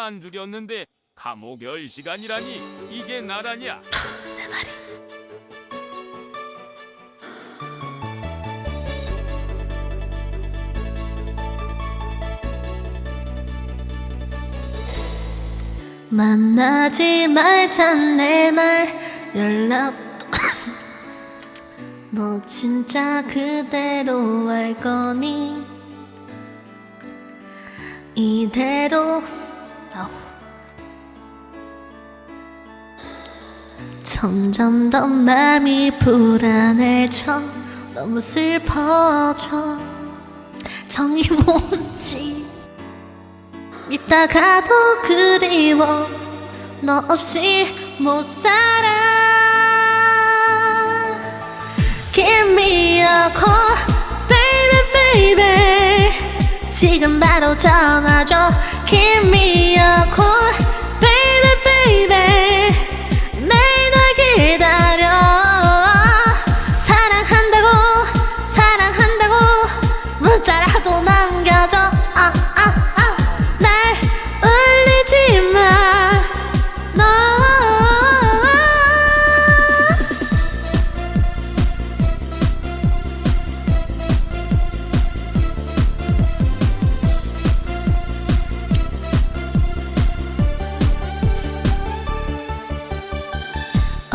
안 죽였는데 감옥 열 시간이라니 이게 나라냐? 만나지 말자 내 말. 연락. 너 진짜 그대로 할 거니? 이대로 아우. 점점 더 마음이 불안해져. 너무 슬퍼져. 정이 뭔지. 믿다가도 그리워. 너 없이 못 살아. Give me a call 지금 바로 전화 줘 Give me a call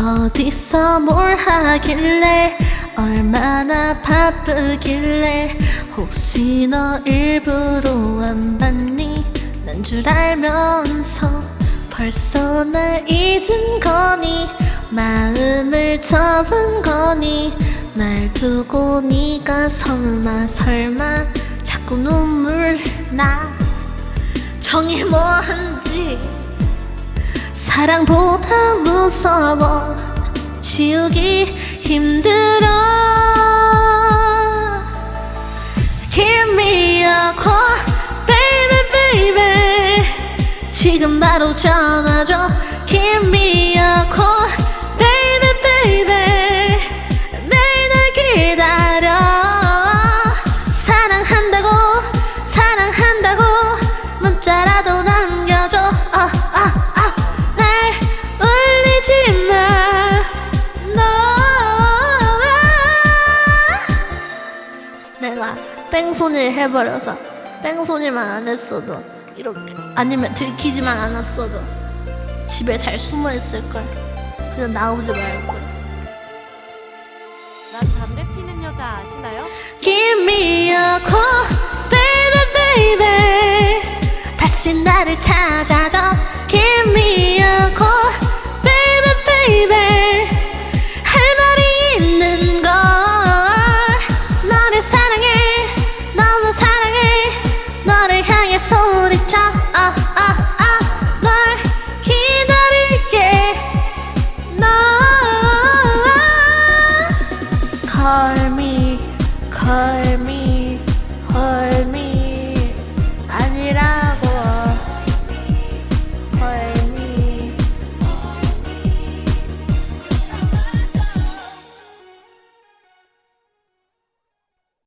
어디서 뭘 하길래 얼마나 바쁘길래 혹시 너 일부러 안 봤니? 난 줄 알면서 벌써 날 잊은 거니? 마음을 접은 거니? 날 두고 네가 설마 설마 자꾸 눈물 나? 정이 뭐한지 사랑보다 무서워 지우기 힘들어 Give me a call baby baby 지금 바로 전화 줘 Give me 뺑소니를 해버려서 뺑소니만 안 했어도 이렇게 아니면 들키지만 않았어도 집에 잘 숨어 있을 걸 그냥 나오지 말걸 난 담배 피는 여자 아시나요? Give me a call, baby, baby. 다시 나를 찾아 소리쳐. 아, 아, 아. 널 기다릴게. 너. Call me, call